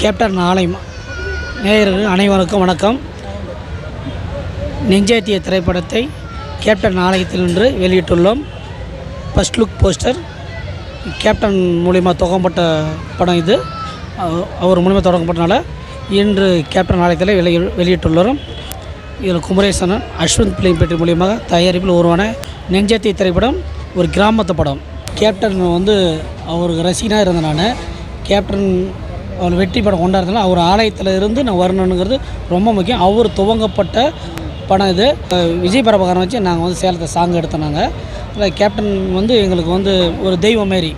Captain ஆலயம் நேயர்கள் அனைவருக்கும் வணக்கம். நெஞ்சேத்திய திரைப்படத்தை கேப்டன் ஆலயத்தில் நின்று வெளியிட்டுள்ளோம். ஃபஸ்ட் லுக் போஸ்டர் கேப்டன் மூலிமா துவங்கப்பட்ட படம் இது. அவர் மூலிமா தொடங்கப்பட்டனால இன்று கேப்டன் ஆலயத்தில் வெளி வெளியிட்டுள்ளோம். இதில் குமரேசனன் அஸ்வந்த் பிலிம்பேட்டரி மூலியமாக தயாரிப்பில் உருவான நெஞ்சேத்திய திரைப்படம் ஒரு கிராமத்து படம். கேப்டன் வந்து அவருக்கு ரசிகனாக இருந்தனால நான் கேப்டன் அவர் வெற்றி படம் கொண்டாடுறதுனால அவர் ஆலயத்தில் இருந்து நான் வரணுங்கிறது ரொம்ப முக்கியம். அவர் துவங்கப்பட்ட படம் இது. விஜய் பரபகாரம் வச்சு நாங்கள் வந்து சேலத்தை சாங் எடுத்தோம் நாங்கள் அதில் கேப்டன் வந்து எங்களுக்கு வந்து ஒரு தெய்வம் மாரி.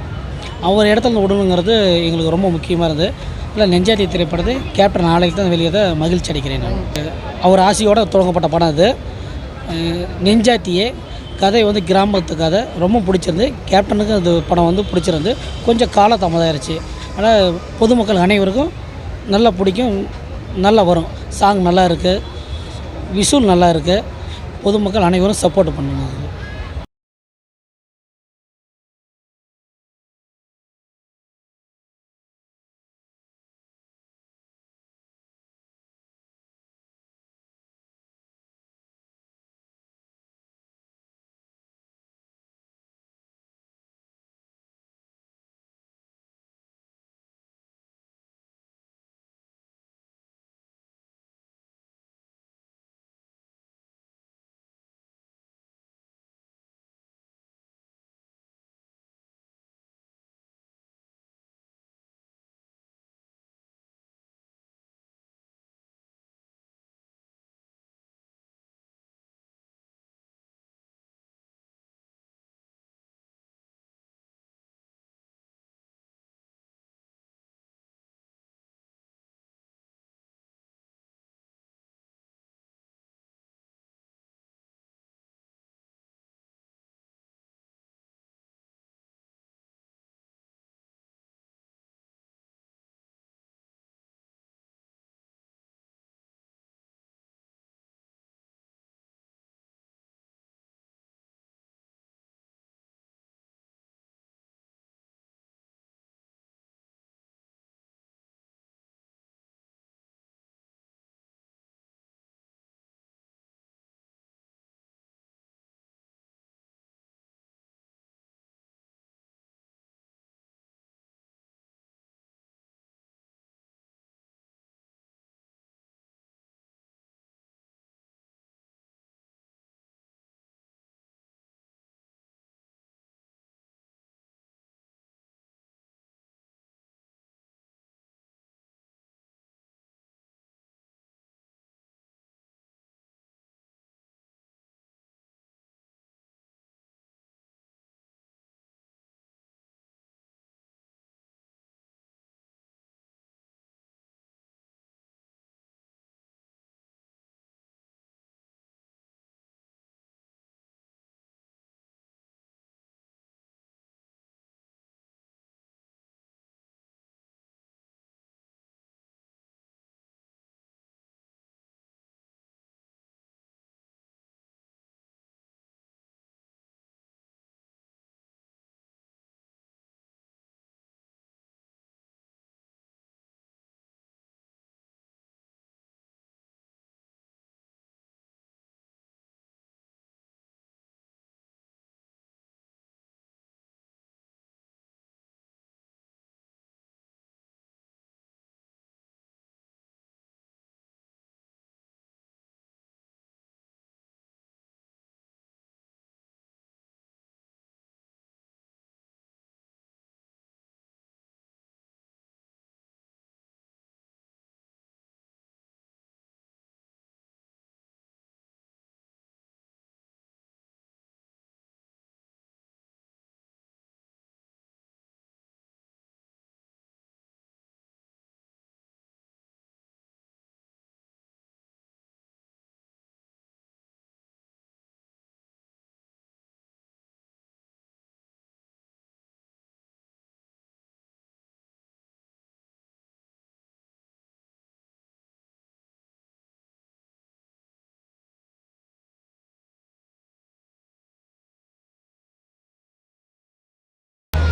அவர் இடத்துல விடணுங்கிறது எங்களுக்கு ரொம்ப முக்கியமாக இருந்தது. இல்லை நெஞ்சாதி திரைப்படத்தை கேப்டன் ஆலயத்தில் வெளியே மகிழ்ச்சி அடைக்கிறேன் நான். அவர் ஆசையோடு துவங்கப்பட்ட படம் இது நெஞ்சாத்தியே கதை வந்து கிராமத்து கதை ரொம்ப பிடிச்சிருந்து கேப்டனுக்கு அது படம் வந்து பிடிச்சிருந்து கொஞ்சம் காலதாமதாயிருச்சு ஆனால் பொதுமக்கள் அனைவருக்கும் நல்லா பிடிக்கும் நல்லா வரும். சாங் நல்லா இருக்குது விசுவல் நல்லா இருக்குது பொதுமக்கள் அனைவரும் சப்போர்ட் பண்ணுவாங்க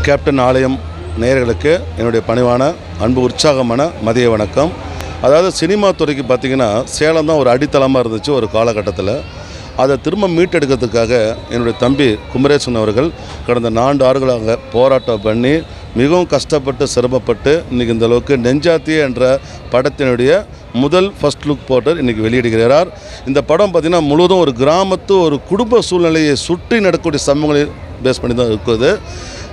கேப்டன் ஆலயம் நேயர்களுக்கு என்னுடைய பணிவான அன்பு உற்சாகமான மதிய வணக்கம். அதாவது சினிமா துறைக்கு பார்த்திங்கன்னா சேலம் தான் ஒரு அடித்தளமாக இருந்துச்சு ஒரு காலகட்டத்தில். அதை திரும்ப மீட்டெடுக்கிறதுக்காக என்னுடைய தம்பி குமரேசன் அவர்கள் கடந்த நான்கு ஆறுகளாக போராட்டம் பண்ணி மிகவும் கஷ்டப்பட்டு சிரமப்பட்டு இன்றைக்கி இந்த அளவுக்கு என்ற படத்தினுடைய முதல் ஃபர்ஸ்ட் லுக் போட்டர் இன்றைக்கி வெளியிடுகிறார். இந்த படம் பார்த்திங்கன்னா முழுவதும் ஒரு கிராமத்து ஒரு குடும்ப சூழ்நிலையை சுற்றி நடக்கக்கூடிய சம்பவங்களை பேஸ் பண்ணி தான் இருக்குது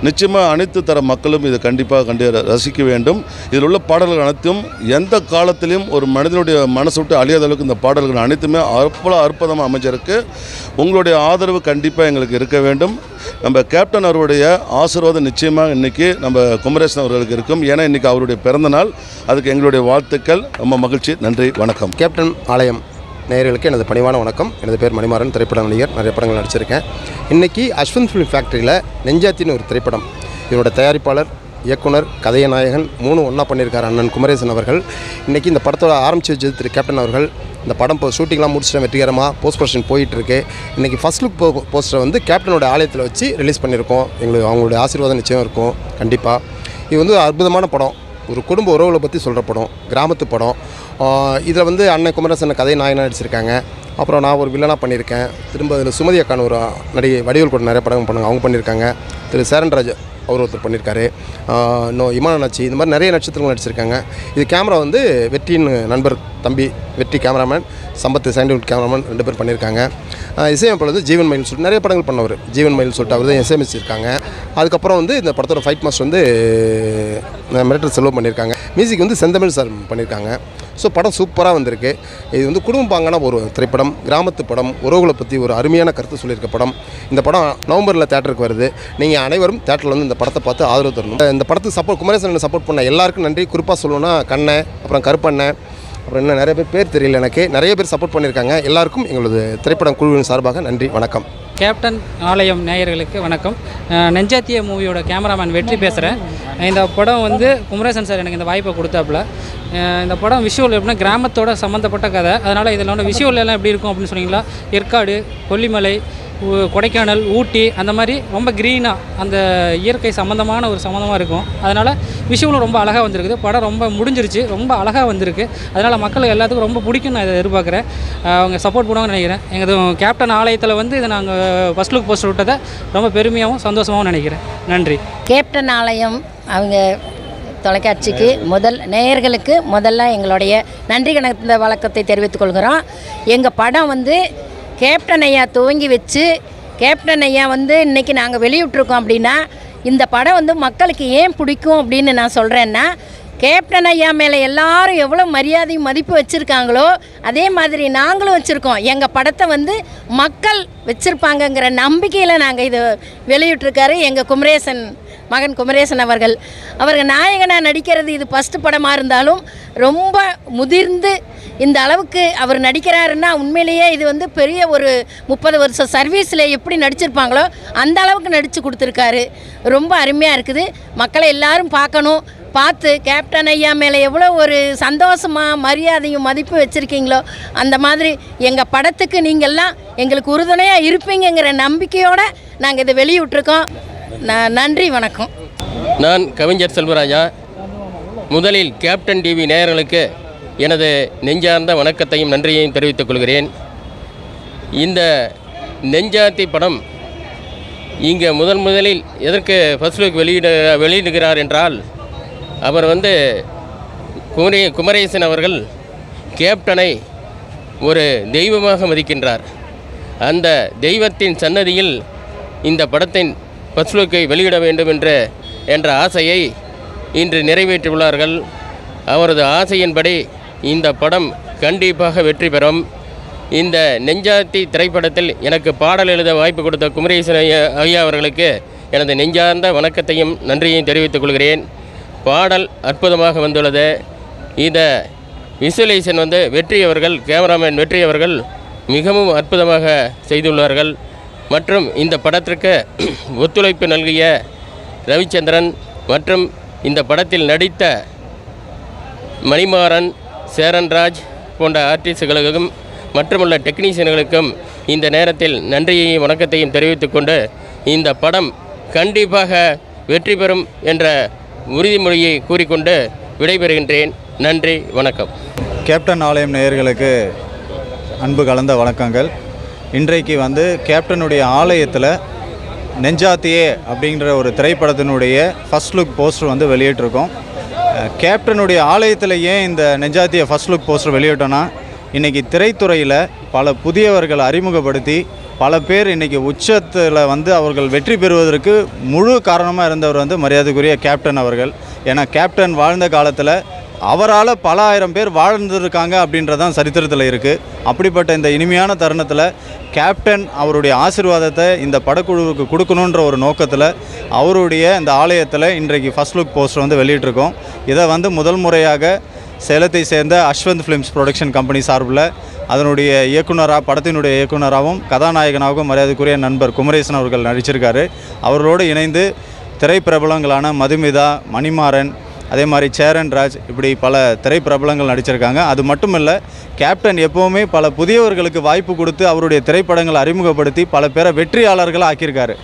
நிச்சயமாக அனைத்து தர மக்களும் இதை கண்டிப்பாக கண்டி ரசிக்க வேண்டும். இதில் உள்ள பாடல்கள் அனைத்தும் எந்த காலத்திலையும் ஒரு மனிதனுடைய மனசு விட்டு அழியாத அளவுக்கு இந்த பாடல்கள் அனைத்துமே அவ்வளோ அற்புதமாக அமைஞ்சிருக்கு. உங்களுடைய ஆதரவு கண்டிப்பாக எங்களுக்கு இருக்க வேண்டும். நம்ம கேப்டன் அவருடைய ஆசீர்வாதம் நிச்சயமாக இன்றைக்கி நம்ம குமரேசன் அவர்களுக்கு இருக்கும். ஏன்னா இன்றைக்கி அவருடைய பிறந்தநாள் அதுக்கு எங்களுடைய வாழ்த்துக்கள். ரொம்ப மகிழ்ச்சி. நன்றி. வணக்கம். கேப்டன் ஆலயம். நேயர்களுக்கு எனது பணிவான வணக்கம். எனது பேர் மணிமாறன். திரைப்பட நடிகர். நிறைய படங்கள் நடிச்சிருக்கேன். இன்றைக்கி அஸ்வந்த் ஃபிலிம் ஃபேக்ட்ரியில் நெஞ்சாத்தின்னு ஒரு திரைப்படம். இதனோட தயாரிப்பாளர் இயக்குனர் கதையநாயகன் மூணு ஒன்றா பண்ணியிருக்கார் அண்ணன் குமரேசன் அவர்கள். இன்றைக்கி இந்த படத்தோட ஆரம்பிச்சு வச்சது திரு கேப்டன் அவர்கள். இந்த படம் இப்போ ஷூட்டிங்லாம் முடிச்சுட்டு வெற்றிகரமாக போஸ்ட் ப்ரொடக்ஷன் போயிட்டுருக்கு. இன்றைக்கி ஃபஸ்ட் லுக் போ போஸ்டரை வந்து கேப்டனோட ஆலயத்தில் வச்சு ரிலீஸ் பண்ணியிருக்கோம். எங்களுக்கு அவங்களுடைய ஆசீர்வாதம் நிச்சயம் இருக்கும். கண்டிப்பாக இது வந்து அற்புதமான படம். ஒரு குடும்ப உறவுகளை பற்றி சொல்கிற படம் கிராமத்து படம். இதில் வந்து அண்ணன் குமரசன் கதை நாயனாக நடிச்சிருக்காங்க. அப்புறம் நான் ஒரு வில்லனாக பண்ணியிருக்கேன். திரும்ப அதில் சுமதி அக்கான ஒரு நடிகை வடிவேல் கூட நிறைய படம் பண்ணுங்க அவங்க பண்ணியிருக்காங்க. திரு சேரன்ராஜ் அவர் ஒருத்தர் பண்ணியிருக்காரு. இன்னும் இமான நட்சி இந்த மாதிரி நிறைய நட்சத்திரங்கள் நடிச்சிருக்காங்க. இது கேமரா வந்து வெற்றின்னு நண்பர் தம்பி வெற்றி கேமராமேன் சம்பத்து சாண்டிவுட் கேமராமேன் ரெண்டு பேர் பண்ணியிருக்காங்க. இசையமைப்பில் வந்து ஜீவன் மயில் சொல்லிட்டு நிறைய படங்கள் பண்ணவர். ஜீவன் மயில் சொல்லிட்டு அவர் தான் இசையமைச்சிருக்காங்க. அதுக்கப்புறம் வந்து இந்த படத்தோட ஃபைட் மாஸ்டர் வந்து மிரட்டல் செலவு பண்ணியிருக்காங்க. மியூசிக் வந்து செந்தமிழ் சார் பண்ணியிருக்காங்க. ஸோ படம் சூப்பராக வந்திருக்கு. இது வந்து குடும்பப்பாங்கான ஒரு திரைப்படம் கிராமத்து படம் உறவுகளை பற்றி ஒரு அருமையான கருத்து சொல்லியிருக்க படம். இந்த படம் நவம்பரில் தேட்டருக்கு வருது. நீங்கள் அனைவரும் தேட்டரில் வந்து இந்த படத்தை பார்த்து ஆதரவு தரணும். இந்த படத்துக்கு சப்போர்ட் குமரேசன் சப்போர்ட் பண்ண எல்லாருக்கும் நன்றி. குறிப்பாக சொல்லணும்னா கண்ணன் அப்புறம் கருப்பண்ணன் அப்புறம் இன்னும் நிறைய பேர் பேர் தெரியல எனக்கு. நிறைய பேர் சப்போர்ட் பண்ணியிருக்காங்க. எல்லாருக்கும் எங்களது திரைப்படம் குழுவின் சார்பாக நன்றி வணக்கம். கேப்டன் ஆலயம் நேயர்களுக்கு வணக்கம். நெஞ்சாத்திய மூவியோட கேமராமேன் வெற்றி பேசுகிறேன் இந்த படம் வந்து குமரேசன் சார் எனக்கு இந்த வாய்ப்பை கொடுத்தாப்புல. இந்த படம் விஷுவல் எப்படின்னா கிராமத்தோட சம்மந்தப்பட்ட கதை. அதனால் இதில் வந்து விஷுவல் எல்லாம் எப்படி இருக்கும் அப்படின்னு சொன்னீங்களா? ஏற்காடு கொல்லிமலை கொடைக்கானல் ஊட்டி அந்த மாதிரி ரொம்ப க்ரீனாக அந்த இயற்கை சம்மந்தமான ஒரு சம்மந்தமாக இருக்கும். அதனால் விஷுவலும் ரொம்ப அழகாக வந்திருக்குது. படம் ரொம்ப முடிஞ்சிருச்சு. ரொம்ப அழகாக வந்திருக்கு. அதனால் மக்களுக்கு எல்லாத்துக்கும் ரொம்ப பிடிக்கும் நான் இதை எதிர்பார்க்குறேன். அவங்க சப்போர்ட் பண்ணுவாங்கன்னு நினைக்கிறேன். எங்கள் கேப்டன் ஆலயத்தில் வந்து இதை நாங்கள் ஃபஸ்ட் லுக் போஸ்டர் விட்டதை ரொம்ப பெருமையாகவும் சந்தோஷமாகவும் நினைக்கிறேன். நன்றி. கேப்டன் ஆலயம் அவங்க தொலைக்காட்சிக்கு முதல் நேயர்களுக்கு முதல்ல எங்களுடைய நன்றி கணந்த வழக்கத்தை தெரிவித்துக் கொள்கிறோம் எங்கள் படம் வந்து கேப்டன் ஐயா துவங்கி வச்சு கேப்டன் ஐயா வந்து இன்றைக்கி நாங்கள் வெளியிட்ருக்கோம் அப்படின்னா இந்த படம் வந்து மக்களுக்கு ஏன் பிடிக்கும் அப்படின்னு நான் சொல்கிறேன்னா கேப்டன் ஐயா மேலே எல்லாரும் எவ்வளோ மரியாதையும் மதிப்பு வச்சுருக்காங்களோ அதே மாதிரி நாங்களும் வச்சுருக்கோம். எங்கள் படத்தை வந்து மக்கள் வச்சுருப்பாங்கங்கிற நம்பிக்கையில் நாங்கள் இது வெளியிட்ருக்காரு எங்கள் குமரேசன் மகன் குமரேசன் அவர்கள். அவர்கள் நாயகனாக நடிக்கிறது இது ஃபஸ்ட்டு படமாக இருந்தாலும் ரொம்ப முதிர்ந்து இந்த அளவுக்கு அவர் நடிக்கிறாருன்னா உண்மையிலேயே இது வந்து பெரிய ஒரு முப்பது வருஷம் சர்வீஸில் எப்படி நடிச்சிருப்பாங்களோ அந்த அளவுக்கு நடித்து கொடுத்துருக்காரு. ரொம்ப அருமையாக இருக்குது. மக்களை எல்லாரும் பார்க்கணும். பார்த்து கேப்டன் ஐயா மேலே எவ்வளோ ஒரு சந்தோஷமாக மரியாதையும் மதிப்பு வச்சுருக்கீங்களோ அந்த மாதிரி எங்கள் படத்துக்கு நீங்கள்லாம் எங்களுக்கு உறுதுணையாக இருப்பீங்கங்கிற நம்பிக்கையோடு நாங்கள் இதை வெளியிட்ருக்கோம் நன்றி வணக்கம். நான் கவிஞர் செல்வராஜா. முதலில் கேப்டன் டிவி நேயர்களுக்கு எனது நெஞ்சார்ந்த வணக்கத்தையும் நன்றியையும் தெரிவித்துக் கொள்கிறேன். இந்த நெஞ்சாத்தி படம் இங்கே முதன் முதலில் எதற்கு ஃபர்ஸ்ட் லுக் வெளியிட வெளியிடுகிறார் என்றால் அவர் வந்து குமரி குமரேசன் அவர்கள் கேப்டனை ஒரு தெய்வமாக மதிக்கின்றார். அந்த தெய்வத்தின் சன்னதியில் இந்த படத்தின் பஸ்லுக்கை வெளியிட வேண்டும் என்ற என்ற ஆசையை இன்று நிறைவேற்றியுள்ளார்கள். அவரது ஆசையின்படி இந்த படம் கண்டிப்பாக வெற்றி பெறும். இந்த நெஞ்சாத்தி திரைப்படத்தில் எனக்கு பாடல் எழுத வாய்ப்பு கொடுத்த குமரேசன் ஐயா ஐயா அவர்களுக்கு எனது நெஞ்சார்ந்த வணக்கத்தையும் நன்றியையும் தெரிவித்துக் கொள்கிறேன். பாடல் அற்புதமாக வந்துள்ளது. இதை விசுவலைசன் வந்து வெற்றி அவர்கள் கேமராமேன் வெற்றி அவர்கள் மிகவும் அற்புதமாக செய்துள்ளார்கள். மற்றும் இந்த படத்திற்கு ஒத்துழைப்பு நல்கிய ரவிச்சந்திரன் மற்றும் இந்த படத்தில் நடித்த மணிமாறன் சேரன்ராஜ் போன்ற ஆர்டிஸ்டுகளுக்கும் மற்றுமுள்ள டெக்னீஷியன்களுக்கும் இந்த நேரத்தில் நன்றியையும் வணக்கத்தையும் தெரிவித்துக்கொண்டு இந்த படம் கண்டிப்பாக வெற்றி பெறும் என்ற உறுதிமொழியை கூறிக்கொண்டு விடைபெறுகின்றேன். நன்றி வணக்கம். கேப்டன் ஆலயம் நேயர்களுக்கு அன்பு கலந்த வணக்கங்கள். இன்றைக்கு வந்து கேப்டனுடைய ஆலயத்தில் நெஞ்சாத்தியே அப்படிங்கிற ஒரு திரைப்படத்தினுடைய ஃபர்ஸ்ட் லுக் போஸ்டர் வந்து வெளியிட்டிருக்கோம். கேப்டனுடைய ஆலயத்தில் ஏன் இந்த நெஞ்சாத்திய ஃபர்ஸ்ட் லுக் போஸ்டர் வெளியிட்டோன்னா இன்றைக்கி திரைத்துறையில் பல புதியவர்களை அறிமுகப்படுத்தி பல பேர் இன்றைக்கி உச்சத்தில் வந்து அவர்கள் வெற்றி பெறுவதற்கு முழு காரணமாக இருந்தவர் வந்து மரியாதைக்குரிய கேப்டன் அவர்கள். ஏன்னா கேப்டன் வாழ்ந்த காலத்தில் அவரால் பல ஆயிரம் பேர் வாழ்ந்துருக்காங்க அப்படின்றதான் சரித்திரத்தில் இருக்குது அப்படிப்பட்ட இந்த இனிமையான தருணத்தில் கேப்டன் அவருடைய ஆசீர்வாதத்தை இந்த படக்குழுவுக்கு கொடுக்கணுன்ற ஒரு நோக்கத்தில் அவருடைய இந்த ஆலயத்தில் இன்றைக்கு ஃபர்ஸ்ட் லுக் போஸ்டர் வந்து வெளியிட்டிருக்கோம். இதை வந்து முதல் முறையாக சேலத்தை சேர்ந்த அஸ்வந்த் ஃபிலிம்ஸ் ப்ரொடக்ஷன் கம்பெனி சார்பில் அதனுடைய இயக்குனராக படத்தினுடைய இயக்குனராகவும் கதாநாயகனாகவும் மரியாதைக்குரிய நண்பர் குமரேசன் அவர்கள் நடிச்சிருக்காரு. அவர்களோடு இணைந்து திரைப்பிரபலங்களான மதுமிதா மணிமாறன் அதே மாதிரி சேரன் ராஜ் இப்படி பல திரைப்பிரபலங்கள் நடிச்சிருக்காங்க. அது மட்டும் இல்லை கேப்டன் எப்போவுமே பல புதியவர்களுக்கு வாய்ப்பு கொடுத்து அவருடைய திரைப்படங்களை அறிமுகப்படுத்தி பல பேரை வெற்றியாளர்களாக ஆக்கியிருக்காரு.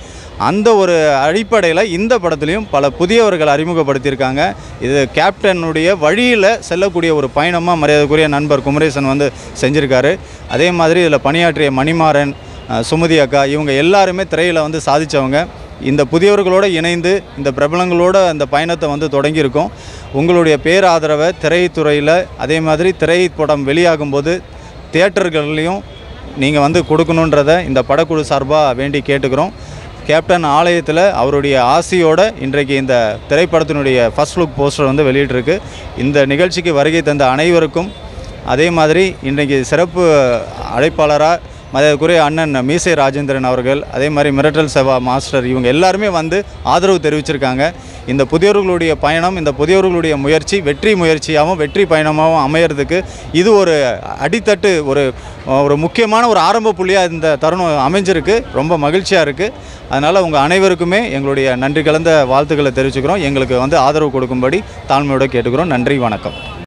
அந்த ஒரு அடிப்படையில் இந்த படத்துலையும் பல புதியவர்கள் அறிமுகப்படுத்தியிருக்காங்க. இது கேப்டனுடைய வழியில் செல்லக்கூடிய ஒரு பயணமாக மரியாதைக்குரிய நண்பர் குமரேசன் வந்து செஞ்சுருக்காரு. அதே மாதிரி இதில் பணியாற்றிய மணிமாறன் சுமதி அக்கா இவங்க எல்லாருமே திரையில் வந்து சாதித்தவங்க இந்த புதியவர்களோடு இணைந்து இந்த பிரபலங்களோட அந்த பயணத்தை வந்து தொடங்கியிருக்கோம். உங்களுடைய பேராதரவை திரைத்துறையில் அதே மாதிரி திரைப்படம் வெளியாகும்போது தேட்டர்கள்லேயும் நீங்கள் வந்து கொடுக்கணுன்றத இந்த படக்குழு சார்பாக வேண்டி கேட்டுக்கிறோம். கேப்டன் ஆலயத்தில் அவருடைய ஆசையோட இன்றைக்கு இந்த திரைப்படத்தினுடைய ஃபர்ஸ்ட் லுக் போஸ்டர் வந்து வெளியிட்டிருக்கு. இந்த நிகழ்ச்சிக்கு வருகை தந்த அனைவருக்கும் அதே மாதிரி இன்றைக்கு சிறப்பு அழைப்பாளராக மதிப்புக்குரிய அண்ணன் மீசை ராஜேந்திரன் அவர்கள் அதே மாதிரி மிரட்டல் செவா மாஸ்டர் இவங்க எல்லாருமே வந்து ஆதரவு தெரிவிச்சிருக்காங்க. இந்த புதியவர்களுடைய பயணம் இந்த புதியவர்களுடைய முயற்சி வெற்றி முயற்சியாகவும் வெற்றி பயணமாகவும் அமையறதுக்கு இது ஒரு அடித்தட்டு ஒரு ஒரு முக்கியமான ஒரு ஆரம்ப புள்ளியாக இந்த தருணம் அமைஞ்சிருக்கு. ரொம்ப மகிழ்ச்சியாக இருக்குது அதனால் உங்கள் அனைவருக்குமே எங்களுடைய நன்றி கலந்த வாழ்த்துக்களை தெரிவிச்சுக்கிறோம். எங்களுக்கு வந்து ஆதரவு கொடுக்கும்படி தாழ்மையோடு கேட்டுக்கிறோம். நன்றி வணக்கம்.